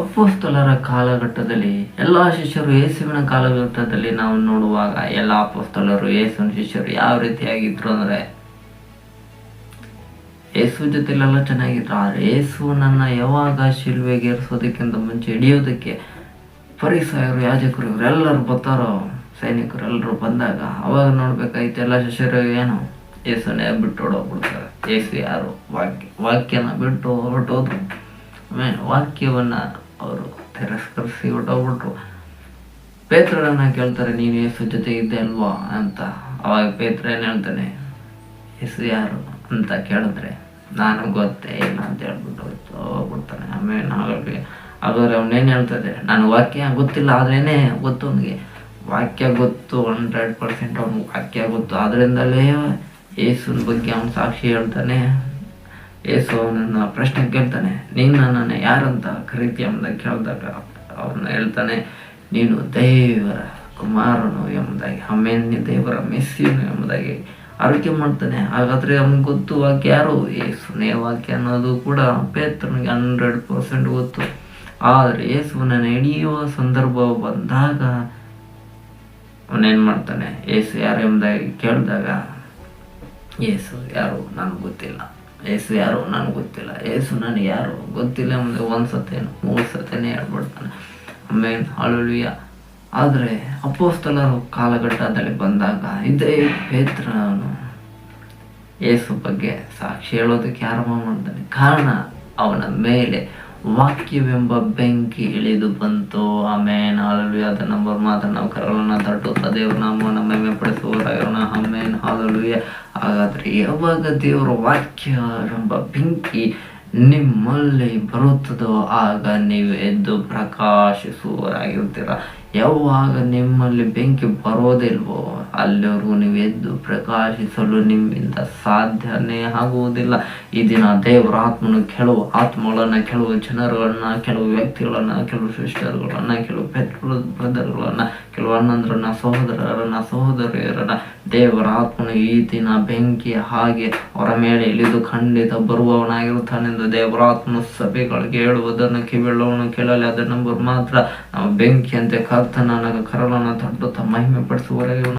ಅಪೋಸ್ತಲರ ಕಾಲಘಟ್ಟದಲ್ಲಿ, ಎಲ್ಲ ಶಿಷ್ಯರು ಯೇಸುವಿನ ಕಾಲಘಟ್ಟದಲ್ಲಿ ನಾವು ನೋಡುವಾಗ ಎಲ್ಲ ಅಪೋಸ್ತಲರು, ಯೇಸುವಿನ ಶಿಷ್ಯರು ಯಾವ ರೀತಿಯಾಗಿದ್ರು ಅಂದರೆ, ಯೇಸು ಜೊತೆಲೆಲ್ಲ ಚೆನ್ನಾಗಿದ್ರು ಯೇಸು ನನ್ನ ಯಾವಾಗ ಶಿಲ್ವೆಗೆ ಏರಿಸೋದಕ್ಕಿಂತ ಮುಂಚೆ ಹಿಡಿಯೋದಕ್ಕೆ ಪರಿಸಾಯರು ಯಾಜಕರು ಇವರೆಲ್ಲರೂ ಬರ್ತಾರೋ, ಸೈನಿಕರು ಎಲ್ಲರೂ ಬಂದಾಗ, ಅವಾಗ ನೋಡ್ಬೇಕಾಯ್ತು ಎಲ್ಲ ಶಿಷ್ಯರು ಏನು, ಯೇಸುನೇ ಬಿಟ್ಟು ಹೊಡೋಗ್ಬಿಡ್ತಾರೆ ಯೇಸು ಯಾರು? ವಾಕ್ಯ, ವಾಕ್ಯನ ಬಿಟ್ಟು ಹೊರಟೋದ್ರು. ಆಮೇಲೆ ವಾಕ್ಯವನ್ನ ಅವರು ತಿರಸ್ಕರಿಸಿ ಹೊರಟೋಗ್ಬಿಟ್ರು ಪೇತ್ರರನ್ನ ಕೇಳ್ತಾರೆ, ನೀನು ಯೇಸು ಜೊತೆ ಇದ್ದೆ ಅಲ್ವಾ ಅಂತ. ಅವಾಗ ಪೇತ್ರ ಏನು ಹೇಳ್ತಾನೆ, ಯೇಸು ಯಾರು? ಅಂತ ಕೇಳಿದ್ರೆ, ನಾನು ಗೊತ್ತೇ ಇಲ್ಲ ಅಂತ ಹೇಳ್ಬಿಟ್ಟು ಹೋಗ್ಬಿಡ್ತಾನೆ. ಆಮೇಲೆ ಹಾಗಾಗಿ ಹಾಗಾದ್ರೆ ಅವನೇನು ಹೇಳ್ತದೆ ನಾನು ವಾಕ್ಯ ಗೊತ್ತಿಲ್ಲ, ಆದ್ರೇನೆ ಗೊತ್ತು ಅವನಿಗೆ. ವಾಕ್ಯ ಗೊತ್ತು ಹಂಡ್ರೆಡ್ ಪರ್ಸೆಂಟ್ ಅವ್ನಿಗೆ ವಾಕ್ಯ ಗೊತ್ತು. ಅದರಿಂದಲೇ ಯೇಸುನ ಬಗ್ಗೆ ಅವನು ಸಾಕ್ಷಿ ಹೇಳ್ತಾನೆ. ಯೇಸು ನನ್ನ ಪ್ರಶ್ನೆ ಕೇಳ್ತಾನೆ, ನೀನು ನನ್ನನ್ನು ಯಾರಂತ ಕರೀತಿ ಎಂಬುದಾಗಿ ಕೇಳಿದಾಗ ಅವನು ಹೇಳ್ತಾನೆ, ನೀನು ದೇವರ ಕುಮಾರನು ಎಂಬುದಾಗಿ ಅಮೇನ್ಯ ದೇವರ ಮೆಸ್ಸಿಯನು ಎಂಬುದಾಗಿ ಆರೋಗ್ಯ ಮಾಡ್ತಾನೆ. ಹಾಗಾದ್ರೆ ಅವ್ನಿಗೆ ಗೊತ್ತು ವಾಕ್ಯ ಯಾರು? ಏಸುನೇ ವಾಕ್ಯ ಅನ್ನೋದು ಕೂಡ ಪೇತ್ರನಿಗೆ ಹಂಡ್ರೆಡ್ ಪರ್ಸೆಂಟ್ ಗೊತ್ತು. ಆದರೆ ಯೇಸುವನ್ನ ಹಿಡಿಯುವ ಸಂದರ್ಭ ಬಂದಾಗ ಅವನೇನು ಮಾಡ್ತಾನೆ? ಏಸು ಯಾರು ಎಂಬುದಾಗಿ ಕೇಳಿದಾಗ, ಏಸು ಯಾರು? ನನಗೆ ಗೊತ್ತಿಲ್ಲ. ಯೇಸು ಯಾರು ನನಗೆ ಗೊತ್ತಿಲ್ಲ. ಏಸು ನನಗೆ ಯಾರು ಗೊತ್ತಿಲ್ಲ. ಮುಂದೆ ಒಂದು ಸತೇನು ಮೂರು ಸತೇನೆ ಹೇಳ್ಬಿಡ್ತಾನೆ. ಆಮೇಲೆ ಅಳುಳಿಯ ಆದರೆ ಅಪೋಸ್ತಲರು ಕಾಲಘಟ್ಟದಲ್ಲಿ ಬಂದಾಗ ಇದೇ ಪೇತ್ರನು ಯೇಸು ಬಗ್ಗೆ ಸಾಕ್ಷಿ ಹೇಳೋದಕ್ಕೆ ಆರಂಭ ಮಾಡ್ತಾನೆ. ಕಾರಣ ಅವನ ಮೇಲೆ ವಾಕ್ಯವೆಂಬ ಬೆಂಕಿ ಇಳಿದು ಬಂತು. ಆಮೇನ್ ಹಾಲಲ್ವಿ ಅದ ನಂಬರ್ ಮಾತ್ರ ನಾವು ಕರಲನ್ನ ತಟ್ಟುತ್ತಾ ದೇವ್ರ ನಮ್ಮ ನಮ್ಮ ಹೆಮ್ಮೆ ಪಡಿಸುವ ಆಮೇನ್ ಹಾಲುಯ ಹಾಗಾದ್ರೆ ಯಾವಾಗ ದೇವರ ವಾಕ್ಯ ಎಂಬ ಬೆಂಕಿ ನಿಮ್ಮಲ್ಲಿ ಬರುತ್ತದೋ ಆಗ ನೀವು ಎದ್ದು ಪ್ರಕಾಶಿಸುವವರಾಗಿರ್ತೀರ. ಯಾವಾಗ ನಿಮ್ಮಲ್ಲಿ ಬೆಂಕಿ ಬರೋದಿಲ್ವೋ ಅಲ್ಲಿವರೆಗೂ ನೀವು ಎದ್ದು ಪ್ರಕಾಶಿಸಲು ನಿಮ್ಮಿಂದ ಸಾಧ್ಯನೇ ಆಗುವುದಿಲ್ಲ. ಈ ದಿನ ದೇವರ ಆತ್ಮನು ಕೆಲವು ಆತ್ಮಗಳನ್ನು, ಕೆಲವು ಜನರುಗಳನ್ನು ಕೆಲವು ವ್ಯಕ್ತಿಗಳನ್ನ, ಕೆಲವು ಸಿಸ್ಟರ್ಗಳನ್ನು, ಕೆಲವು ಪೆಟ್ರೋಲ್ ಬ್ರದರ್ಗಳನ್ನು, ಕೆಲವು ಅಣ್ಣಂದ್ರನ್ನ, ಸಹೋದರರನ್ನ, ಸಹೋದರಿಯರನ್ನ ದೇವರ ಆತ್ಮನು ಈ ದಿನ ಬೆಂಕಿ ಹಾಗೆ ಅವರ ಮೇಲೆ ಇಳಿದು ಖಂಡಿತ ಬರುವವನಾಗಿರುತ್ತಾನೆಂದು ದೇವರ ಆತ್ಮನು ಸಭೆಗಳಿಗೆ ಹೇಳುವುದನ್ನು ಕಿವಿಳ್ಳವನು ಕೇಳಲಿ. ನಂಬರ್ ಮಾತ್ರ. ನಾವು ಬೆಂಕಿಯಂತೆ ప్రార్థన అనగా కరవలన తండ్రి మహిమ పడుతూ వరగే